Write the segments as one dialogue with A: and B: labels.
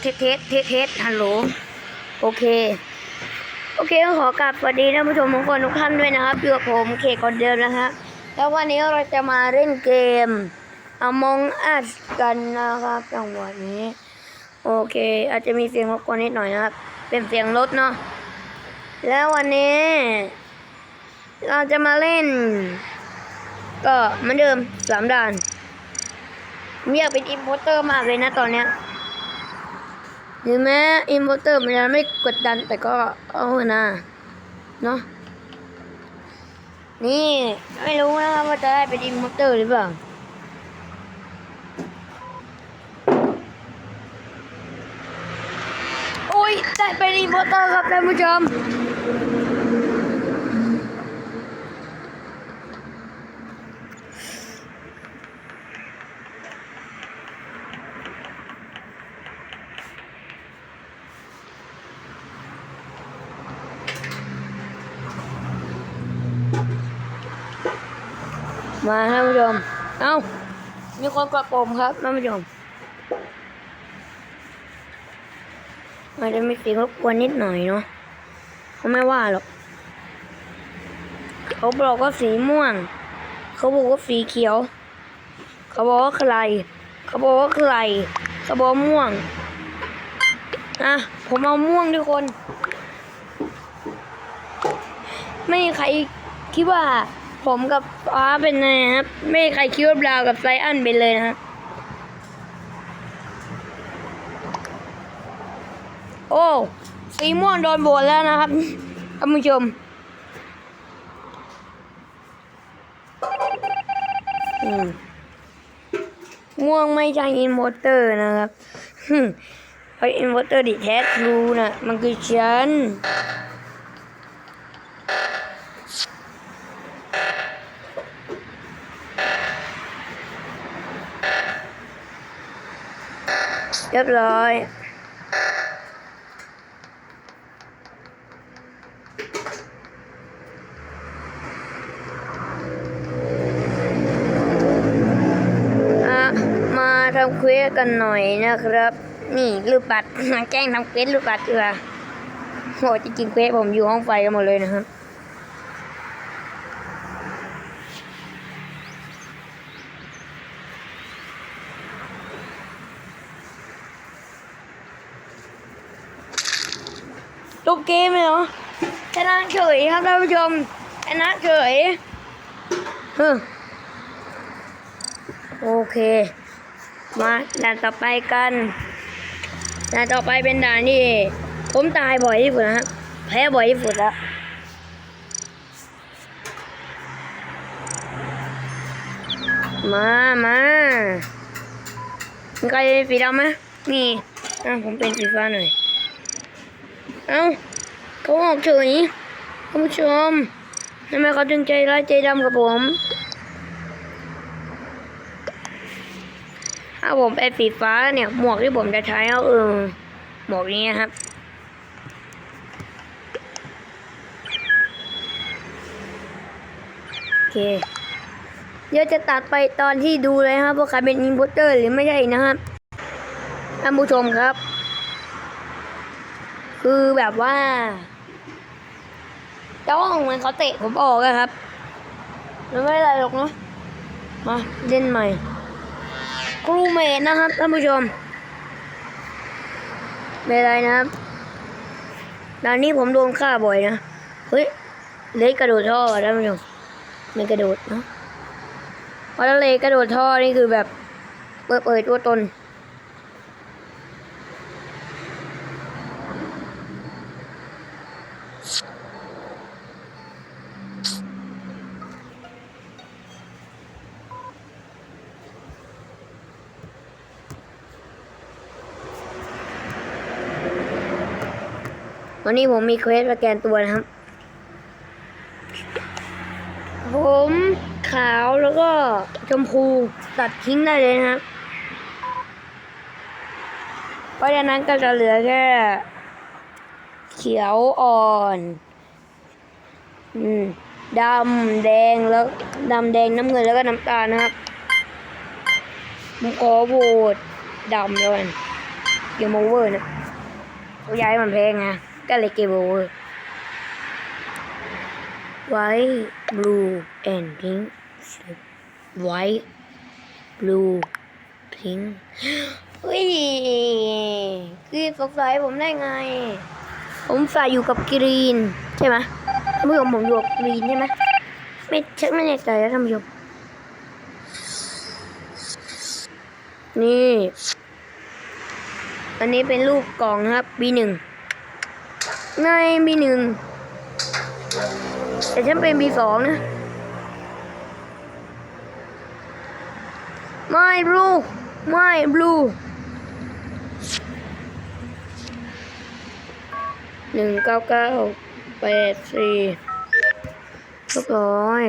A: เทสเทสเทสเทสฮัลโหล โอเค โอเคก็ขอกราบสวัสดีท่านผู้ชมทุกคนทุกท่านด้วยนะครับอยู่กับผมเคก่อนเดิมนะฮะแล้ววันนี้เราจะมาเล่นเกม Among Us กันนะครับจังหวะนี้ โอเค อาจจะมีเสียงรบกวนนิดหน่อยนะครับ เป็นเสียงรถเนาะแล้ววันนี้ เราจะมาเล่น ก็เหมือนเดิมสามด่านผมอยากเป็นอิมโพเตอร์มากเลยนะตอนเนี้ย รือแม้อินเวอร์เตอร์มันจะไม่กดดันแต่ก็เอาเถอะนะเนาะนี่ ไม่รู้นะครับว่าจะได้เป็นอินเวอร์เตอร์หรือเปล่าโอ้ยได้เป็นอินเวอร์เตอร์ครับท่านผู้ชม มาท่านผู้ชม เอ้า มีคนกดปุ่มครับท่านผู้ชมอาจจะมีเสียงรบกวนนิดหน่อยเนาะเขาไม่ว่าหรอก เขาบอกว่าสีม่วง เขาบอกว่าสีเขียว เขาบอกว่าใคร เขาบอกว่าใคร เขาบอกม่วง อะ ผมเอาม่วงทุกคน ไม่มีใครคิดว่า ผมกับฟ้าเป็นไงครับ ไม่ใครคิดว่าบราวกับไซอันเป็นเลยนะครับโอ้สีม่วงโดนโบนแล้วนะครับท่านผู้ชมม่วงไม่ใช่อินโวอร์เตอร์นะครับฮึ่มเพราะอินโวอร์เตอร์ดิแท้รู้นะ มันคือฉัน เรียบร้อยอะมาทำเควสกันหน่อยนะครับ นี่ลูกปัดแกล้งทำเควสลูกปัดดีกว่าโหจริงๆเควสผมอยู่ห้องไฟกันหมดเลยนะครับ จบเกมเลยเหรอชนะเฉยครับท่านผู้ชมชนะเฉยฮึโอเค มาด่านต่อไปกันด่านต่อไปเป็นด่านที่ผมตายบ่อยที่สุดนะฮะแพ้บ่อยที่สุดแล้วมามามีใครเป็นสีดำไหมนี่อะผมเป็นสีฟ้าหน่อย เอ้าเขาออกเฉยท่านผู้ชมทำไมเขาจึงใจร้ายใจดำกับผมถ้าผมเป็นสีฟ้าเนี่ยหมวกที่ผมจะใช้ก็เออหมวกนี้ครับโอเคเดี๋ยวจะตัดไปตอนที่ดูเลยครับว่าใครเป็นอินพุตเตอร์หรือไม่ใช่นะครับท่านผู้ชมครับ คือแบบว่าจ้องมือนเขาเตะผมออกอะครับแล้วไม่เป็นไรหรอกเนาะมาเล่นใหม่ครูเมทนะครับท่านผู้ชมไม่เป็นไรนะครับตอนนี้ผมโดนฆ่าบ่อยนะเฮ้ยเล็กกระโดดท่อท่านผู้ชมไม่กระโดดเนาะเพราะเล็กกระโดดท่อนี่คือแบบเปิดเผยตัวตน วันนี้ผมมีเควสสแกนตัวนะครับ ผมขาวแล้วก็ชมพูตัดทิ้งได้เลยนะครับเพราะฉะนั้นก็จะเหลือแค่ เขียวอ่อนอดำแดงแล้วดำแดงน้ำเงินแล้วก็น้ำตาลนะครับผมขอโหวตดำแล้วกันเกมโอเวอร์นะเขาย้ายมันแพงไง ก็เลยเกมโอเวอร์ไวท์บลูแอนด์พิงค์ไวท์บลูพิงค์เฮ้ยคือสงสัยผมได้ไง ผมใส่อยู่กับกรีน ใช่ไหมท่านผู้ชมผมอยู่กับกรีนใช่ไหมไม่ชักไม่แน่ใจแล้วท่านผู้ชมนี่ อันนี้เป็นรูปกล่องนะครับ B1 ใน B1 แต่ฉันเป็น B2 นะ ไม่บลูไม่บลูหนึ่งเก้าเก้าแปดสี่เรียบร้อย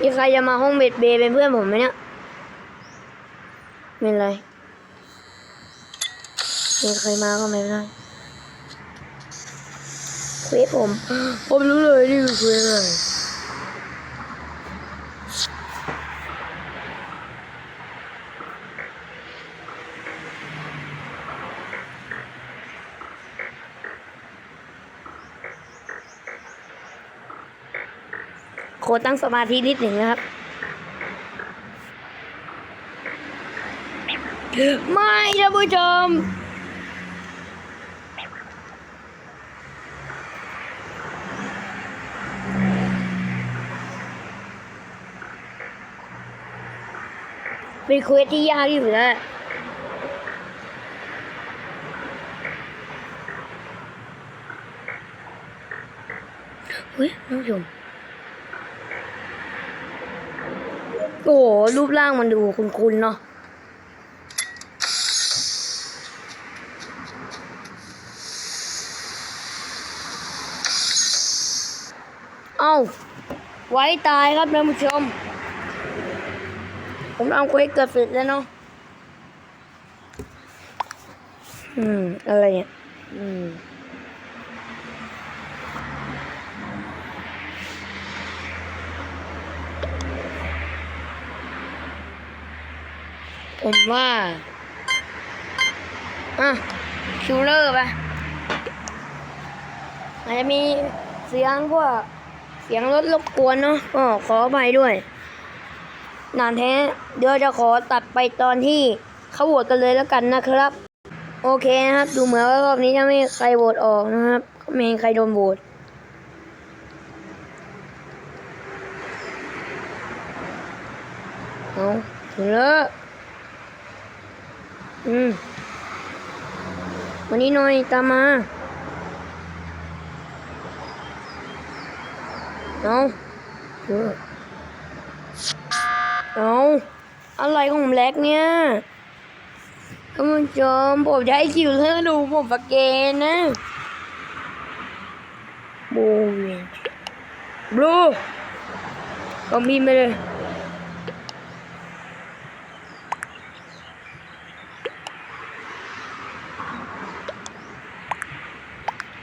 A: มีใครจะมาห้องเบ็ดเบเป็นเพื่อนผมไหมเนี่ยไม่เป็นไร มีใครมาก็ไม่เป็นไรเควสผม ผมรู้เลยนี่คือเควสอะไรโคตั้งสมาธินิดหนึ่งนะครับ ไม่ท่านผู้ชม เป็นเควสที่ยากที่สุดแล้วเฮ้ยนผู้ชมโอ้โหรูปร่างมันดูคุ้นๆเนาะเอาไว้ตายครับท่านผู้ชม ผมเอาเควสเกือบเสร็จแล้วเนาะ อืม อะไรเนี่ย อืมผมว่าอะคิวเลอร์ไปอาจจะมีเสียงพวกเสียงรถรบกวนเนาะก็ขอไปด้วย นานแท้เดี๋ยวจะขอตัดไปตอนที่เขาโหวตกันเลยแล้วกันนะครับ โอเคนะครับ ดูเหมือนว่ารอบนี้จะไม่ใครโหวตออกนะครับไม่มีใครโดนโหวตเอาถึงแล้วอืมวันนี้หน่อยตามมาเอาเออ เอาอะไรของผมแล็กเนี่ยท่านผู้ชมผมจะให้คิวเธอดูผมสแกนนะบเวนบลูก็มีมาเลย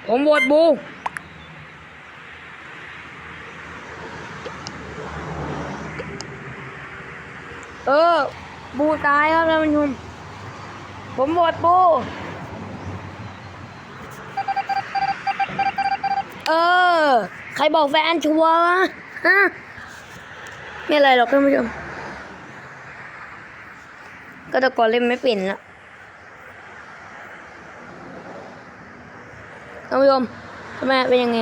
A: ผมโหวตบู ออ บูตายครับท่านผู้ชมผมบวชบูเออ ใครบอกแฟนชัวร์วะฮะไม่อะไรหรอกท่านผู้ชม ก็แตะกอนเล่นไม่เป็นละท่านผู้ชมทำไมเป็นยังไง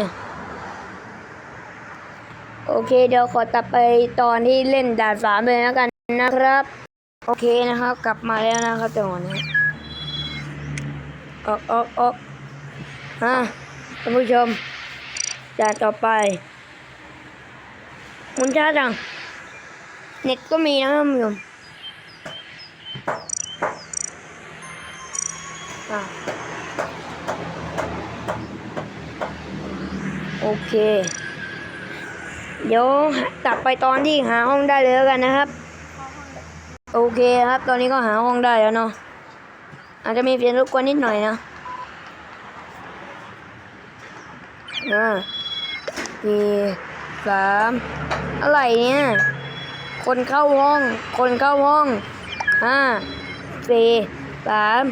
A: โอเค เดี๋ยวขอตัดไปตอนที่เล่นด่านสามเลยแล้วกัน นะครับ โอเคนะครับ กลับมาแล้วนะครับจังหวะนี้ออกออกออกฮะท่านผู้ชมด่านต่อไปมุนช้าจัง เน็ตก็มีนะท่านผู้ชมโอเค เดี๋ยวกลับไปตอนที่หาห้องได้เลยแล้วกันนะครับ โอเคครับตอนนี้ก็หาห้องได้แล้วเนาะอาจจะมีเสียงรบกวนนิดหน่อยนะอ่าสี่สามอะไรเนี่ย คนเข้าห้อง คนเข้าห้องห้าสี่สาม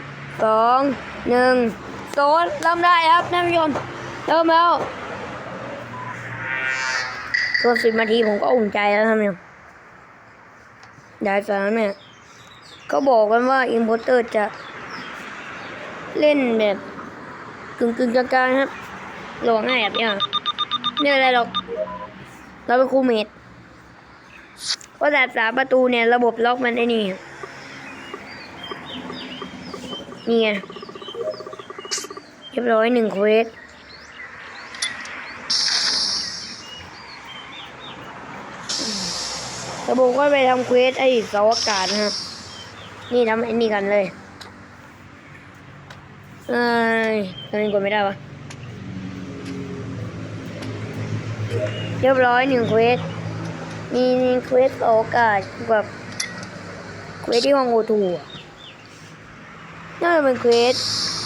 A: สองหนึ่งศูนเริ่มได้ครับท่านผู้ชมเริ่มแล้วตัวสิบนาทีผมก็อุ่นใจแล้วท่านผู้ชม ได้สามเนี่ยเขาบอกกันว่าอินโพเตอร์จะเล่นแบบกึ่งกึ่งๆกลางๆครับหลวงง่ายแบบเนี้ยไม่เป็นไรหรอก เราเป็นครูเมดเพราะแต่สามประตูเนี่ย ระบบล็อกมันไอ้นี่นี่ไงเรียบร้อยหนึ่งเควส ระบบก็ไปทำเควสไอ้สาอากาศนะครับ นี่ทำไอ้นี่กันเลยเอ้ยตอนนี้กดไม่ได้วะ เรียบร้อยหนึ่งเควสมีเควสโอกาสแบบเควสที่ห้องโอทูน่าจะเป็นเควส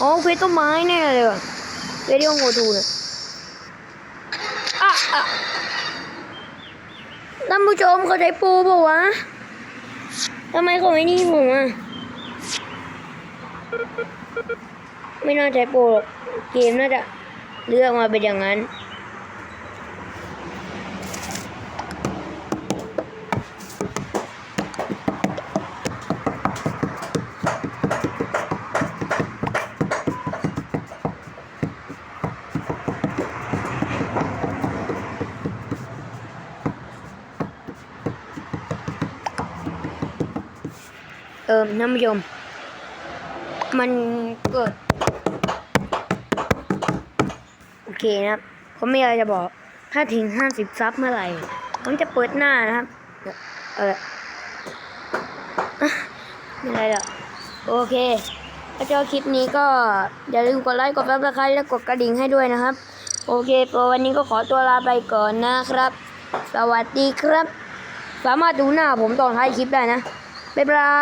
A: อ๋อเควสต้นไม้แน่เลยว่ะเควสที่ห้องโอทูเนี่ยอะอะ ท่านผู้ชมเขาใช้ปูปล่าวะทำไมเขาไม่นี่ผมอะ ไม่น่าใช้ปูหรอกเกมน่าจะเลือกมาเป็นอย่างนั้น เออท่านผู้ชมมันเกิด โอเคนะครับ ผมมีอะไรจะบอก ถ้าถึงห้าสิบซับเมื่อไหร่ ผมจะเปิดหน้านะครับ เออไม่ไรหรอกโอเค ถ้าชอบคลิปนี้ก็ อย่าลืมกดไลค์ กดซับสไครต์และกดกระดิ่งให้ด้วยนะครับ โอเคตัววันนี้ก็ขอตัวลาไปก่อนนะครับ สวัสดีครับ สามารถดูหน้าผมตอนท้ายคลิปได้นะ บ๊ายบาย